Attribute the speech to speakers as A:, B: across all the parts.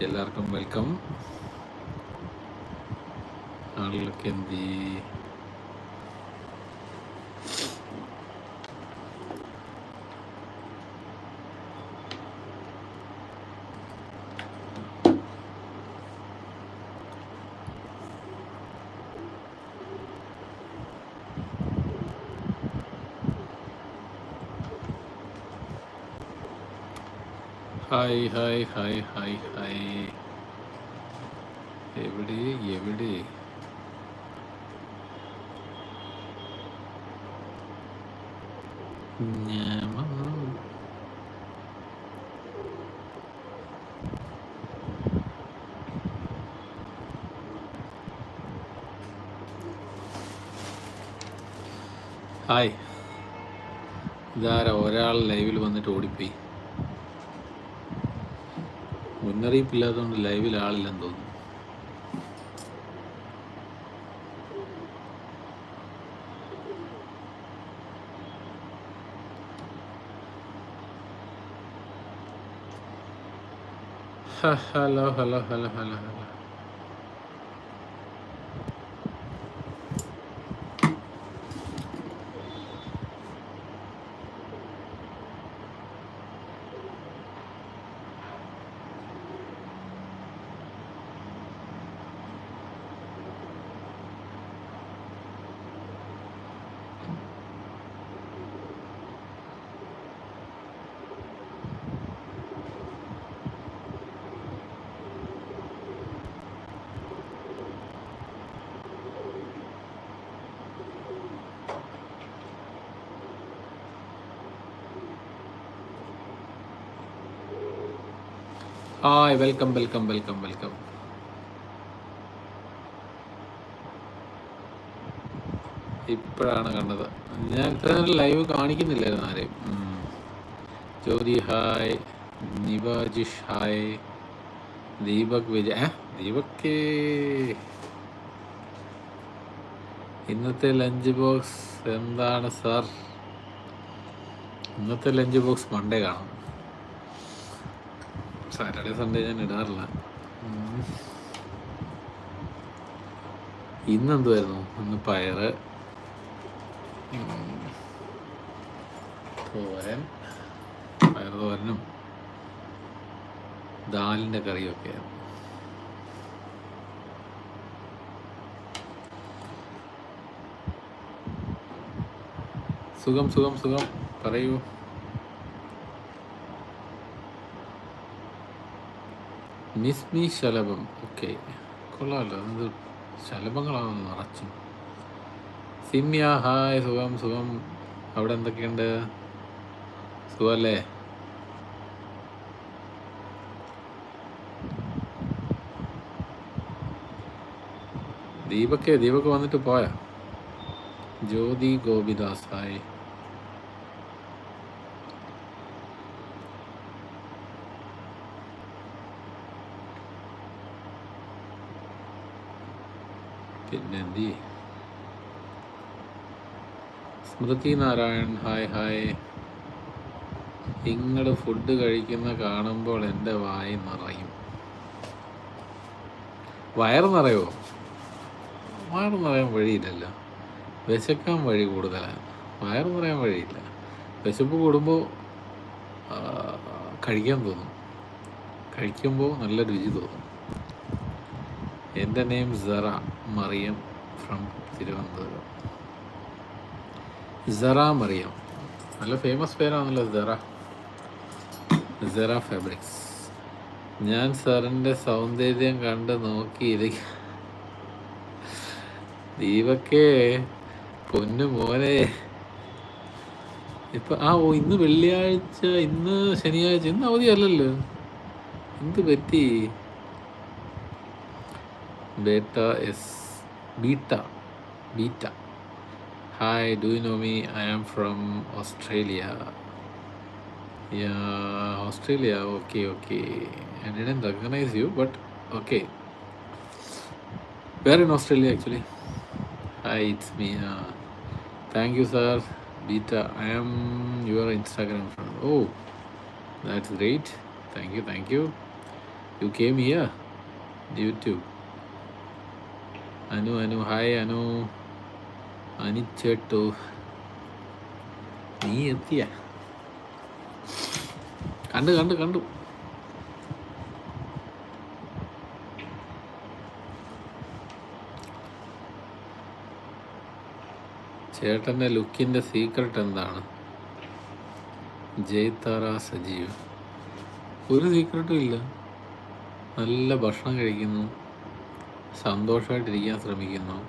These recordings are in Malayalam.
A: എല്ലാവർക്കും വെൽക്കം ആളുകളൊക്കെ എന്ത് hi hi hi hi hi എവിടെ എവിടെ? ഞാമ ഹായ് ഇതാരാ? ഒരാൾ ലൈവിൽ വന്നിട്ട് ഓടിപ്പോയി. മുന്നറിയിപ്പില്ലാത്തതുകൊണ്ട് ലൈവിൽ ആളില്ലെന്ന് തോന്നുന്നു. Hello hello hello hello hello. Hi welcome welcome welcome welcome ഇപ്പോഴാണ് കണ്ടത്. ഞാൻ ഇത്ര ലൈവ് കാണിക്കുന്നില്ലായിരുന്നു ആരെയും. ജ്യോതി ഹായ് നിവാജിഷ് ഹായ് ദീപക് വിജയ് ഏ? ദീപക്. ഇന്നത്തെ ലഞ്ച് ബോക്സ് എന്താണ് സാർ ഇന്നത്തെ ലഞ്ച് ബോക്സ് മൺഡേ കാണാം. സാറ്റർഡേ സൺഡേ ഞാൻ ഇടാറില്ല. ഇന്ന് എന്തുമായിരുന്നു ഇന്ന് പയറ്. തോരൻ. പയർ തോരനും. ദാലിന്റെ കറിയൊക്കെ ആയിരുന്നു. സുഖം സുഖം സുഖം. പറയൂ. മിസ് മീ ശലഭം. ഓക്കെ. കൊള്ളാമല്ലോ അത് ശലഭങ്ങളാണ് നിറച്ചും. സിമ്യ ഹായ് സുഖം സുഖം. അവിടെ എന്തൊക്കെയുണ്ട്? സുഖമല്ലേ? ദീപക്കെ ദീപക്ക് വന്നിട്ട് പോയാ. ജ്യോതി ഗോപിദാസ് ഹായ് പിന്നെന്തി സ്മൃതി നാരായൺ ഹായ് ഹായ്. നിങ്ങൾ ഫുഡ് കഴിക്കുന്ന കാണുമ്പോൾ എന്റെ വായി നിറയും. വയറ് നിറയോ? വയറ് നിറയാൻ വഴിയില്ലല്ലോ. വിശക്കാൻ വഴി കൂടുതലാണ്. വയറ് നിറയാൻ വഴിയില്ല. വിശപ്പ് കൂടുമ്പോൾ കഴിക്കാൻ തോന്നും. കഴിക്കുമ്പോൾ നല്ല രുചി തോന്നും. എന്റെ നെയിം സറ മറിയം. ഫ്രം തിരുവനന്തപുരം സെറ മറിയം നല്ല ഫേമസ് പേരാണല്ലോ സെറ സെറ ഫാബ്രിക്സ് ഞാൻ സാറിന്റെ സൗന്ദര്യം കണ്ട് നോക്കിയിരിക്ക. ദീപക്കേ പൊന്നു മോനെ. ഇപ്പൊ ആ ഓ ഇന്ന് വെള്ളിയാഴ്ച ഇന്ന് ശനിയാഴ്ച ഇന്ന് അവധിയല്ലല്ലോ. എന്ത് പറ്റി? Beta yes. Beta. Beta. Hi, do you know me? I am from Australia. Yeah, Australia. Okay, okay. I didn't recognize you, but okay. Where in Australia actually? Hi, it's me. Uh, thank you, sir. Beta, I am your Instagram friend. Oh, that's great. Thank you, thank you. You came here, YouTube. Anu Anu hi Anu. അനിച്ചേട്ടു. നീ എത്തിയ? കണ്ടു കണ്ടു കണ്ടു. ചേട്ടന്റെ ലുക്കിന്റെ സീക്രട്ട് എന്താണ്? ജയ്താറ സജീവ്. ഒരു സീക്രട്ടും ഇല്ല. നല്ല ഭക്ഷണം കഴിക്കുന്നു. സന്തോഷമായിട്ടിരിക്കാൻ ശ്രമിക്കുന്നു.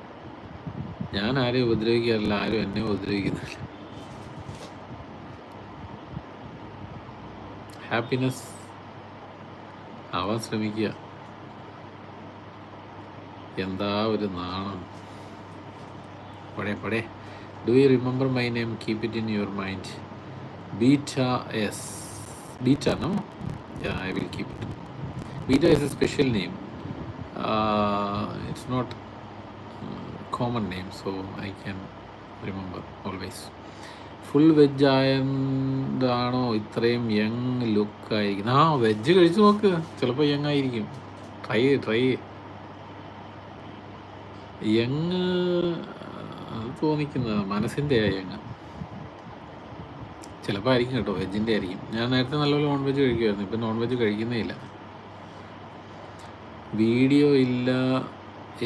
A: ഞാൻ ആരെയും ഉപദ്രവിക്കാറില്ല ആരും എന്നെ ഉപദ്രവിക്കുന്നില്ല. ഹാപ്പിനെസ് ആവാൻ ശ്രമിക്കുക. എന്താ ഒരു നാണം? പടേ പടേ. Do you remember my name keep it in your mind Beta yes Beta no I will keep it Beta is a special name it's not common name so I can remember always full veg ആയതാണോ? ഇത്രയും യങ് ലുക്ക് ആയിരിക്കും. ആ വെജ് കഴിച്ചു നോക്ക്. ചിലപ്പോൾ യങ് ആയിരിക്കും. ട്രൈ ട്രൈ യങ് അത് തോന്നിക്കുന്നത് മനസ്സിന്റെ യങ് ചിലപ്പോൾ ആയിരിക്കും കേട്ടോ. വെജിന്റെ ആയിരിക്കും. ഞാൻ നേരത്തെ നല്ലപോലെ നോൺ വെജ് കഴിക്കുമായിരുന്നു ഇപ്പം നോൺ വെജ് കഴിക്കുന്നേ ഇല്ല. വീഡിയോ ഇല്ല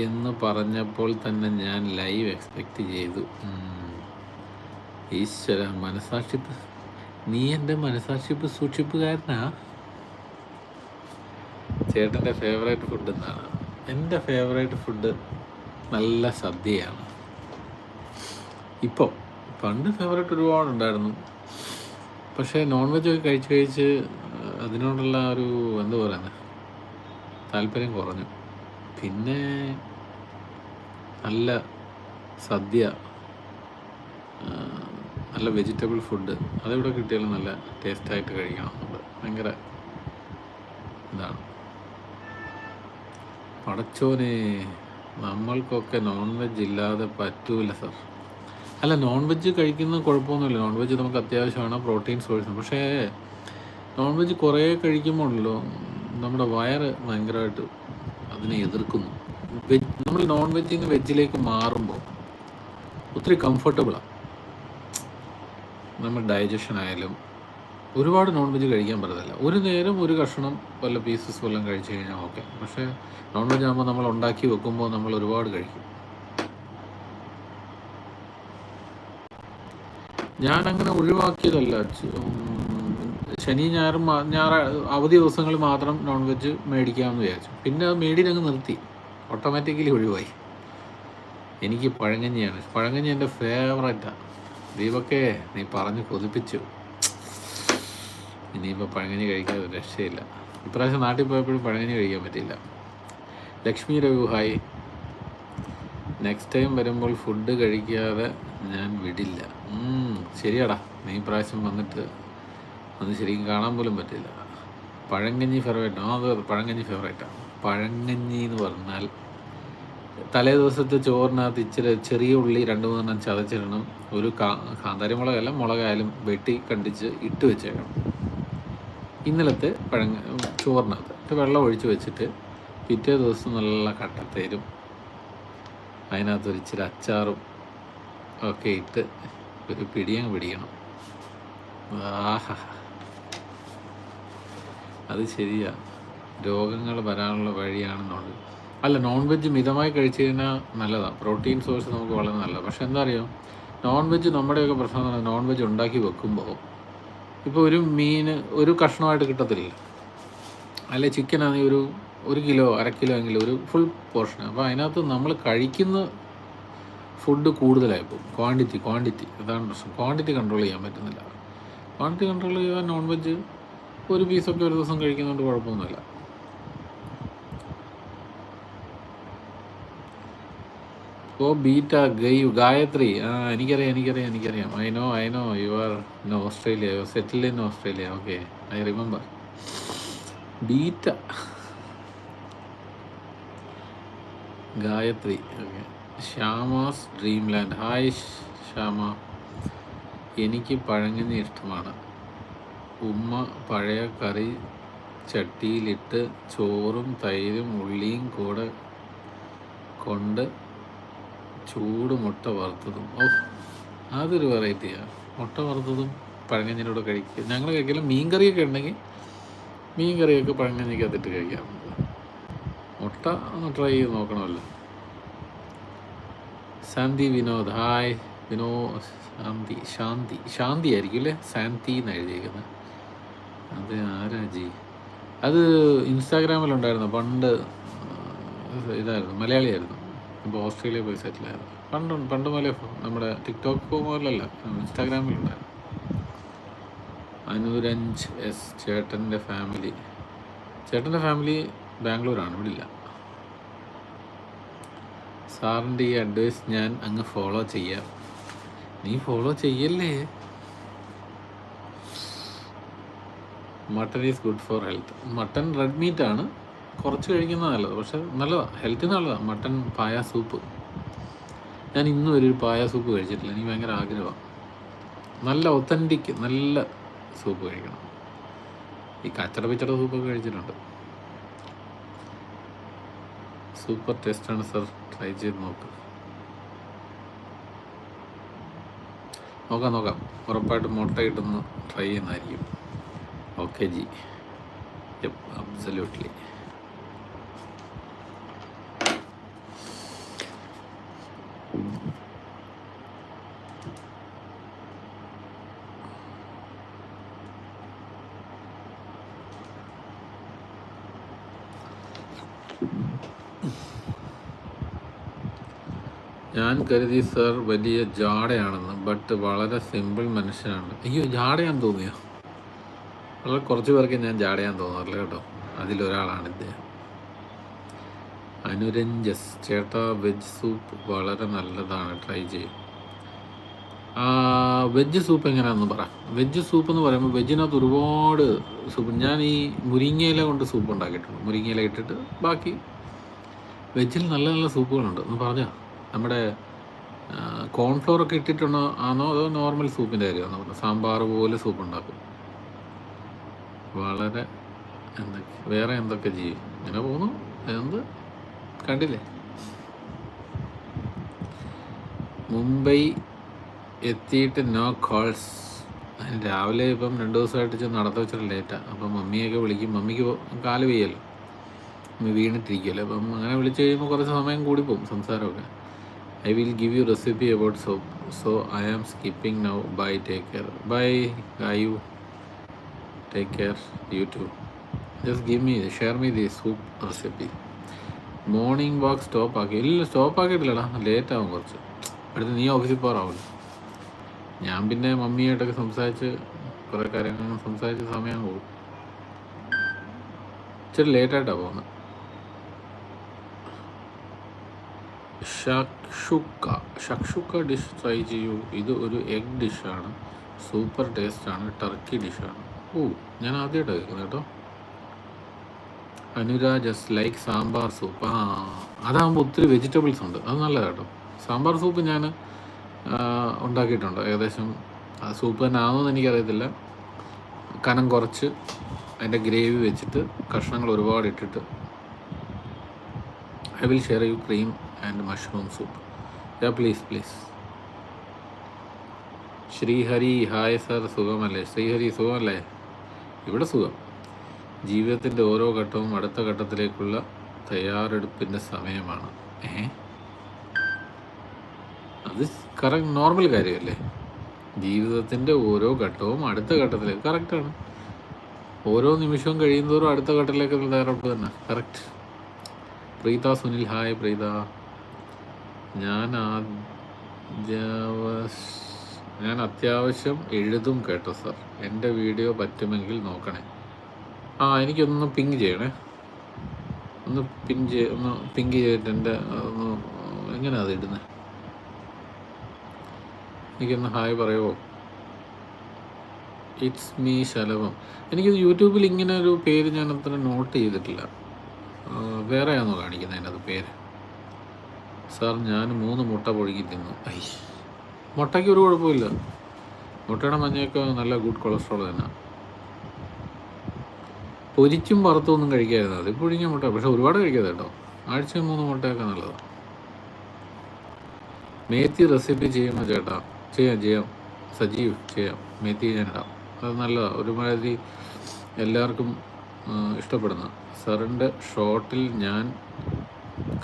A: എന്ന് പറഞ്ഞപ്പോൾ തന്നെ ഞാൻ ലൈവ് എക്സ്പെക്റ്റ് ചെയ്തു. ഈശ്വര മനസാക്ഷിപ്പ് നീ എന്റെ മനസാക്ഷിപ്പ് സൂക്ഷിപ്പുകാരനാ? ചേട്ടന്റെ ഫേവറേറ്റ് ഫുഡ് എന്താണ്? എന്റെ ഫേവറേറ്റ് ഫുഡ് നല്ല സദ്യയാണ്. ഇപ്പോൾ പണ്ട് ഫേവറേറ്റ് ഒരുപാടുണ്ടായിരുന്നു. പക്ഷേ നോൺ വെജ് ഒക്കെ കഴിച്ച് കഴിച്ച് അതിനോടുള്ള ഒരു എന്താ പറയുന്നത് താല്പര്യം കുറഞ്ഞു. പിന്നെ നല്ല സദ്യ നല്ല വെജിറ്റബിൾ ഫുഡ് അതെവിടെ കിട്ടിയാലും നല്ല ടേസ്റ്റായിട്ട് കഴിക്കണം എന്നുള്ളത് ഭയങ്കര ഇതാണ്. പടച്ചോനെ നമ്മൾക്കൊക്കെ നോൺ വെജ് ഇല്ലാതെ പറ്റൂല സർ അല്ല നോൺ വെജ് കഴിക്കുന്ന കുഴപ്പമൊന്നുമില്ല. നോൺ വെജ് നമുക്ക് അത്യാവശ്യമാണ് പ്രോട്ടീൻ സോഴ്സ് പക്ഷേ നോൺ വെജ് കുറേ കഴിക്കുമ്പോഴല്ലോ നമ്മുടെ വയറ് ഭയങ്കരമായിട്ട് അതിനെ എതിർക്കുന്നു. വെജ് നമ്മൾ നോൺ വെജിൽ നിന്ന് വെജിലേക്ക് മാറുമ്പോൾ ഒത്തിരി കംഫർട്ടബിളാണ് നമ്മുടെ ഡൈജഷൻ ആയാലും ഒരുപാട് നോൺ വെജ് കഴിക്കാൻ പറ്റത്തില്ല. ഒരു നേരം ഒരു കഷ്ണം വല്ല പീസസ് വല്ലതും കഴിച്ചു കഴിഞ്ഞാൽ ഓക്കെ പക്ഷേ നോൺ വെജ് ആകുമ്പോൾ നമ്മൾ ഉണ്ടാക്കി വെക്കുമ്പോൾ നമ്മൾ ഒരുപാട് കഴിക്കും. ഞാനങ്ങനെ ഒഴിവാക്കിയതല്ല ശനി ഞായറും ഞായറ അവധി ദിവസങ്ങൾ മാത്രം നോൺ വെജ് മേടിക്കാമെന്ന് വിചാരിച്ചു. പിന്നെ അത് മേടിയിലങ്ങ് നിർത്തി. ഓട്ടോമാറ്റിക്കലി ഒഴിവായി. എനിക്ക് പഴങ്കഞ്ഞിയാണ്. പഴങ്കഞ്ഞി എന്റെ ഫേവറേറ്റാണ് ദീപക്കേ നീ പറഞ്ഞ് കൊതിപ്പിച്ചു. ഇനിയിപ്പോൾ പഴങ്കഞ്ഞി കഴിക്കാതെ ഒരു രക്ഷയില്ല. ഇപ്രാവശ്യം നാട്ടിൽ പോയപ്പോഴും പഴങ്കഞ്ഞി കഴിക്കാൻ പറ്റിയില്ല. Lakshmi Raghu hi next time വരുമ്പോൾ ഫുഡ് കഴിക്കാതെ ഞാൻ വിടില്ല. ശരിയാടാ. നീ ഇപ്രാവശ്യം വന്നിട്ട് അത് ശരിക്കും കാണാൻ പോലും പറ്റില്ല. പഴങ്കഞ്ഞി ഫേവറേറ്റ് ആ അത് പഴങ്കഞ്ഞി ഫേവറേറ്റാണ് പഴങ്കഞ്ഞി എന്ന് പറഞ്ഞാൽ തലേ ദിവസത്തെ ചോറിനകത്ത് ഇച്ചിരി ചെറിയ ഉള്ളി രണ്ട് മൂന്നെണ്ണം ചതച്ചിടണം. ഒരു കാ കാന്താരി മുളകല്ല മുളകായാലും വെട്ടി കണ്ടിച്ച് ഇട്ട് വെച്ചേക്കണം. ഇന്നലത്തെ പഴങ്ങ ചോറിനകത്ത്. വെള്ളം ഒഴിച്ച് വെച്ചിട്ട് പിറ്റേ ദിവസം നല്ല കട്ടത്തേരും അതിനകത്ത് ഒരു ഇച്ചിരി അച്ചാറും ഒക്കെ ഇട്ട് ഒരു പിടിയങ്ങ് പിടിക്കണം. ആഹാ. അത് ശരിയാണ് രോഗങ്ങൾ വരാനുള്ള വഴിയാണെന്നുള്ളത് അല്ല നോൺ വെജ് മിതമായി കഴിച്ചു കഴിഞ്ഞാൽ നല്ലതാണ് പ്രോട്ടീൻ സോഴ്സ് നമുക്ക് വളരെ നല്ലതാണ് പക്ഷെ എന്താ അറിയോ? നോൺ വെജ് നമ്മുടെയൊക്കെ പ്രശ്നം എന്ന് നോൺ വെജ് ഉണ്ടാക്കി വെക്കുമ്പോൾ ഇപ്പോൾ ഒരു മീൻ ഒരു കഷ്ണമായിട്ട് കിട്ടത്തില്ല അല്ലെ ചിക്കൻ ആണെങ്കിൽ ഒരു ഒരു കിലോ അര കിലോ എങ്കിലും ഒരു ഫുൾ പോർഷൻ അപ്പോൾ അതിനകത്ത് നമ്മൾ കഴിക്കുന്ന ഫുഡ് കൂടുതലായിപ്പോൾ ക്വാണ്ടിറ്റി ക്വാണ്ടിറ്റി അതാണ് പ്രശ്നം. ക്വാണ്ടിറ്റി കൺട്രോൾ ചെയ്യാൻ പറ്റുന്നില്ല. ക്വാണ്ടിറ്റി കൺട്രോൾ ചെയ്യാൻ നോൺ വെജ് ഒരു പീസൊക്കെ ഒരു ദിവസം കഴിക്കുന്നതുകൊണ്ട് കുഴപ്പമൊന്നുമില്ല. ഓ ബീറ്റ ഗയു ഗായത്രി. ആ എനിക്കറിയാം എനിക്കറിയാം എനിക്കറിയാം. I know I know you are in Australia you settle in Australia okay I remember Beta. Gayatri. Okay Shyama's dream land hi Shyama. എനിക്ക് പഴങ്കഞ്ഞി ഇഷ്ടമാണ്. ഉമ്മ പഴയ കറി ചട്ടിയിലിട്ട് ചോറും തൈരും ഉള്ളിയും കൂടെ കൊണ്ട് ചൂട് മുട്ട വറുത്തതും. ഓ അതൊരു വെറൈറ്റിയാണ് മുട്ട വറുത്തതും പഴങ്കഞ്ഞിനോട് കഴിക്കുക. ഞങ്ങൾ കഴിക്കലും മീൻ കറിയൊക്കെ ഉണ്ടെങ്കിൽ മീൻ കറിയൊക്കെ പഴങ്കഞ്ഞിക്കകത്തിട്ട് കഴിക്കാം. മുട്ട ഒന്ന് ട്രൈ ചെയ്ത് നോക്കണമല്ലോ. ശാന്തി വിനോദ്. ഹായ് വിനോ ശാന്തി ശാന്തി ശാന്തി ആയിരിക്കും അല്ലേ? ശാന്തി എന്ന് എഴുതിയിരിക്കുന്നത് അത് ആരാജി അത് ഇൻസ്റ്റാഗ്രാമിലുണ്ടായിരുന്നു. പണ്ട് ഇതായിരുന്നു. മലയാളിയായിരുന്നു. ഇപ്പോൾ ഓസ്ട്രേലിയ പോയി സെറ്റിലായിരുന്നു പണ്ട് പണ്ട് മുതലേ നമ്മുടെ ടിക്ടോക്ക് പോലല്ല ഇൻസ്റ്റാഗ്രാമിലുണ്ടായിരുന്നു. അനൂരഞ്ച് എസ് ചേട്ടന്റെ ഫാമിലി. ചേട്ടന്റെ ഫാമിലി ബാംഗ്ലൂരാണ്. ഇവിടെ ഇല്ല. സാറിന്റെ ഈ അഡ്വൈസ് ഞാൻ അങ്ങ് ഫോളോ ചെയ്യാം. നീ ഫോളോ ചെയ്യല്ലേ? Mutton is good for health. Mutton red meat ആണ് കുറച്ച് കഴിക്കുന്നത് നല്ലത്. പക്ഷെ നല്ലതാണ് ഹെൽത്തിന് നല്ലതാണ് മട്ടൺ പായ സൂപ്പ്. ഞാൻ ഇന്നും ഒരു പായ സൂപ്പ് കഴിച്ചിട്ടില്ല. എനിക്ക് ഭയങ്കര ആഗ്രഹമാണ് നല്ല ഒത്തന്റിക് നല്ല സൂപ്പ് കഴിക്കണം. ഈ കച്ചട പിച്ചട സൂപ്പൊക്കെ കഴിച്ചിട്ടുണ്ട്. സൂപ്പർ ടേസ്റ്റാണ് സർ ട്രൈ ചെയ്ത് നോക്ക്. നോക്കാം നോക്കാം. ഉറപ്പായിട്ടും മുട്ട കിട്ടുന്ന ട്രൈ ചെയ്യുന്നതായിരിക്കും. Okay G. അബ്സല്യൂട്ട്ലി ഞാൻ കരുതി സർ വലിയ ജാടയാണെന്ന് ബട്ട് വളരെ സിമ്പിൾ മനുഷ്യനാണ്. അയ്യോ ജാടയാന്ന് തോന്നിയോ? വളരെ കുറച്ച് പേർക്ക് ഞാൻ ചാടിയാൻ തോന്നാറില്ല കേട്ടോ. അതിലൊരാളാണ് ഇദ്ദേഹം. അനുരഞ്ജസ് ചേട്ടാ വെജ് സൂപ്പ് വളരെ നല്ലതാണ് ട്രൈ ചെയ്യും. വെജ് സൂപ്പ് എങ്ങനെയാണെന്ന് പറ. വെജ് സൂപ്പ് എന്ന് പറയുമ്പോൾ വെജിനകത്ത് ഒരുപാട് സൂപ്പ്. ഞാൻ ഈ മുരിങ്ങയില കൊണ്ട് സൂപ്പ് ഉണ്ടാക്കിയിട്ടുണ്ട്. മുരിങ്ങയില ഇട്ടിട്ട് ബാക്കി വെജിൽ നല്ല നല്ല സൂപ്പുകളുണ്ട്. എന്ന് പറഞ്ഞാൽ നമ്മുടെ കോൺഫ്ലോർ ഒക്കെ ഇട്ടിട്ടുണ്ടോ ആണോ? അതോ നോർമൽ സൂപ്പിന്റെ കാര്യമാണെന്ന് പറഞ്ഞു സാമ്പാർ പോലെ സൂപ്പ് ഉണ്ടാക്കും. വളരെ എന്തൊക്കെ വേറെ എന്തൊക്കെ ചെയ്യും? ഇങ്ങനെ പോകുന്നു എന്ത്? കണ്ടില്ലേ? മുംബൈ എത്തിയിട്ട് നോ കോൾസ് രാവിലെ ഇപ്പം രണ്ട് ദിവസമായിട്ട് ചെന്ന് നടത്ത വെച്ചിട്ട് ലേറ്റാണ് അപ്പം മമ്മിയൊക്കെ വിളിക്കും. മമ്മിക്ക് കാൽ വെയ്യല്ലോ. മമ്മി വീണിട്ടിരിക്കുമല്ലോ അപ്പം അങ്ങനെ വിളിച്ചു കഴിയുമ്പോൾ കുറച്ച് സമയം കൂടി പോകും സംസാരമൊക്കെ. I will give you recipe about soup so I am skipping now bye take care bye Gayu take care, you too. Just give me, share me the soup recipe. Morning walk stop ആക്കി. ഇല്ല സ്റ്റോപ്പ് ആക്കിയിട്ടില്ലടാ. ലേറ്റ് ആവും കുറച്ച്. അടുത്ത് നീ ഓഫീസിൽ പോകാറാവില്ല ഞാൻ പിന്നെ മമ്മിയായിട്ടൊക്കെ സംസാരിച്ച് കുറേ കാര്യങ്ങൾ സംസാരിച്ച് സമയം പോകും. ഇച്ചിരി ലേറ്റായിട്ടാണ് പോകുന്നത് ഷക്ഷുക്ക ഷക്ഷുക്ക ഡിഷ് ട്രൈ ചെയ്യൂ. ഇത് ഒരു എഗ് ഡിഷാണ് സൂപ്പർ ടേസ്റ്റാണ് ടർക്കി ഡിഷാണ് ഓ ഞാൻ ആദ്യമായിട്ടാണ് കേൾക്കുന്നത് കേട്ടോ. അനുരാജസ് ലൈക്ക് സാമ്പാർ സൂപ്പ് ആ അതാകുമ്പോൾ ഒത്തിരി വെജിറ്റബിൾസ് ഉണ്ട്. അത് നല്ലതാണ് കേട്ടോ. സാമ്പാർ സൂപ്പ് ഞാൻ ഉണ്ടാക്കിയിട്ടുണ്ട്. ഏകദേശം സൂപ്പ് തന്നെ ആണെന്ന് എനിക്കറിയത്തില്ല. കനം കുറച്ച് അതിന്റെ ഗ്രേവി വെച്ചിട്ട് കഷ്ണങ്ങൾ ഒരുപാട് ഇട്ടിട്ട് I will share you cream and mushroom soup ya please please Sreehari hi sir സുഖമല്ലേ? ശ്രീഹരി സുഖമല്ലേ? ഇവിടെ സുഖം. ജീവിതത്തിന്റെ ഓരോ ഘട്ടവും അടുത്ത ഘട്ടത്തിലേക്കുള്ള തയ്യാറെടുപ്പിന്റെ സമയമാണ്. ഏ? അത് കറക്റ്റ് നോർമൽ കാര്യമല്ലേ? ജീവിതത്തിന്റെ ഓരോ ഘട്ടവും അടുത്ത ഘട്ടത്തിലേക്ക് കറക്റ്റാണ് ഓരോ നിമിഷവും കഴിയുന്നതോറും അടുത്ത ഘട്ടത്തിലേക്ക് തയ്യാറെടുപ്പ് തന്നെ. Correct Preetha Sunil hi Preetha. ഞാൻ ആദ്യാവശ ഞാൻ അത്യാവശ്യം എഴുതും കേട്ടോ സാർ. എന്റെ വീഡിയോ പറ്റുമെങ്കിൽ നോക്കണേ. ആ എനിക്കൊന്ന് പിങ് ചെയ്യണേ. ഒന്ന് പിൻ ചെയ് ഒന്ന് പിങ്ക് ചെയ്തിട്ട് എന്റെ ഒന്ന് എങ്ങനെയാണ് അത് ഇടുന്നത് എനിക്കൊന്ന് ഹായ് പറയുമോ ഇറ്റ്സ് മീ ശലഭം. എനിക്കിത് യൂട്യൂബിൽ ഇങ്ങനെ ഒരു പേര് ഞാൻ അത്ര നോട്ട് ചെയ്തിട്ടില്ല. വേറെയാണോ കാണിക്കുന്നത് അതിനകത്ത് പേര്? സാർ ഞാൻ മൂന്ന് മുട്ട പൊഴുകി തിന്നു. ഐ. മുട്ടയ്ക്ക് ഒരു കുഴപ്പമില്ല. മുട്ടയുടെ മഞ്ഞയൊക്കെ നല്ല ഗുഡ് കൊളസ്ട്രോൾ തന്നെ. പൊരിച്ചും വറുത്തും ഒന്നും കഴിക്കാതിരുന്നത് അത് പുഴുങ്ങിയ മുട്ട പക്ഷെ ഒരുപാട് കഴിക്കാതെ കേട്ടോ. ആഴ്ച മൂന്ന് മുട്ടയൊക്കെ നല്ലതാണ് മേത്തി റെസിപ്പി ചെയ്യുമോ ചേട്ടാ ചെയ്യാം ചെയ്യാം. സജീവ് ചെയ്യാം. മേത്തി ഞാൻ ഇടാം. അത് നല്ലതാണ് ഒരുമാതിരി എല്ലാവർക്കും ഇഷ്ടപ്പെടുന്ന. സാറിന്റെ ഷോർട്ടിൽ ഞാൻ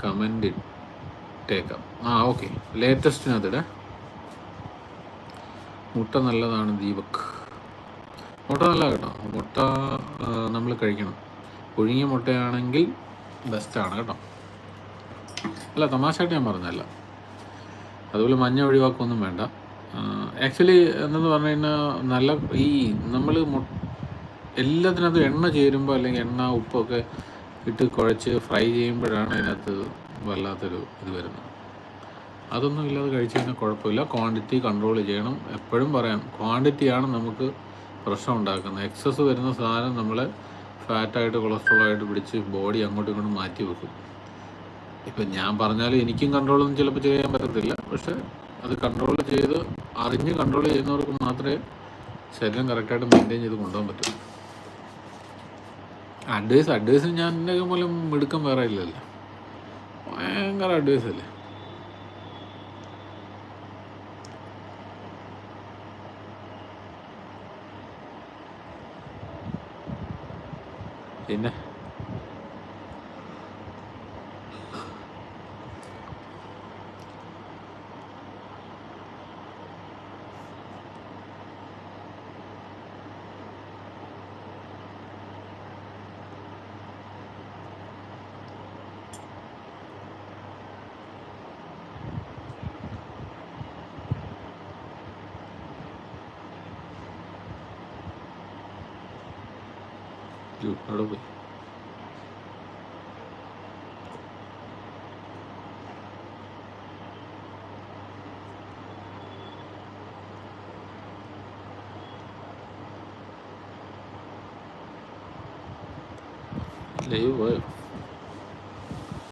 A: കമന്റ് ഇട്ടേക്കാം. ആ ഓക്കെ ലേറ്റസ്റ്റിനകത്തിടെ മുട്ട നല്ലതാണ് ദീപക്. മുട്ട നല്ല കേട്ടോ. മുട്ട നമ്മൾ കഴിക്കണം. പുഴുങ്ങിയ മുട്ടയാണെങ്കിൽ ബെസ്റ്റാണ് കേട്ടോ. അല്ല തമാശയായിട്ട് ഞാൻ പറഞ്ഞല്ല അതുപോലെ മഞ്ഞ ഒഴിവാക്കൊന്നും വേണ്ട. ആക്ച്വലി എന്തെന്ന് പറഞ്ഞു കഴിഞ്ഞാൽ നല്ല ഈ നമ്മൾ എല്ലാത്തിനകത്തും എണ്ണ ചേരുമ്പോൾ അല്ലെങ്കിൽ എണ്ണ ഉപ്പൊക്കെ ഇട്ട് കുഴച്ച് ഫ്രൈ ചെയ്യുമ്പോഴാണ് അതിനകത്ത് വല്ലാത്തൊരു ഇത് വരുന്നത്. അതൊന്നും ഇല്ലാതെ കഴിച്ചു കഴിഞ്ഞാൽ കുഴപ്പമില്ല. ക്വാണ്ടിറ്റി കൺട്രോൾ ചെയ്യണം. എപ്പോഴും പറയാം ക്വാണ്ടിറ്റിയാണ് നമുക്ക് പ്രശ്നം ഉണ്ടാക്കുന്നത്. എക്സസ് വരുന്ന സാധനം നമ്മളെ ഫാറ്റായിട്ട് കൊളസ്ട്രോളായിട്ട് പിടിച്ച് ബോഡി അങ്ങോട്ടും ഇങ്ങോട്ടും മാറ്റി വെക്കും. ഇപ്പം ഞാൻ പറഞ്ഞാലും എനിക്കും കൺട്രോളൊന്നും ചിലപ്പോൾ ചെയ്യാൻ പറ്റത്തില്ല. പക്ഷേ അത് കൺട്രോൾ ചെയ്ത് അറിഞ്ഞ് കൺട്രോൾ ചെയ്യുന്നവർക്ക് മാത്രമേ ശരീരം കറക്റ്റായിട്ട് മെയിന്റെയിൻ ചെയ്ത് കൊണ്ടുപോകാൻ പറ്റുള്ളൂ അഡ്വൈസ് അഡ്വൈസ് ഞാൻ എന്റെ മിടുക്കം വേറെ ഇല്ലല്ലോ. ഭയങ്കര അഡ്വൈസ് അല്ലേ? പിന്നെ യ്യോ, അവിടെ പോയി ലൈവ് പോയോ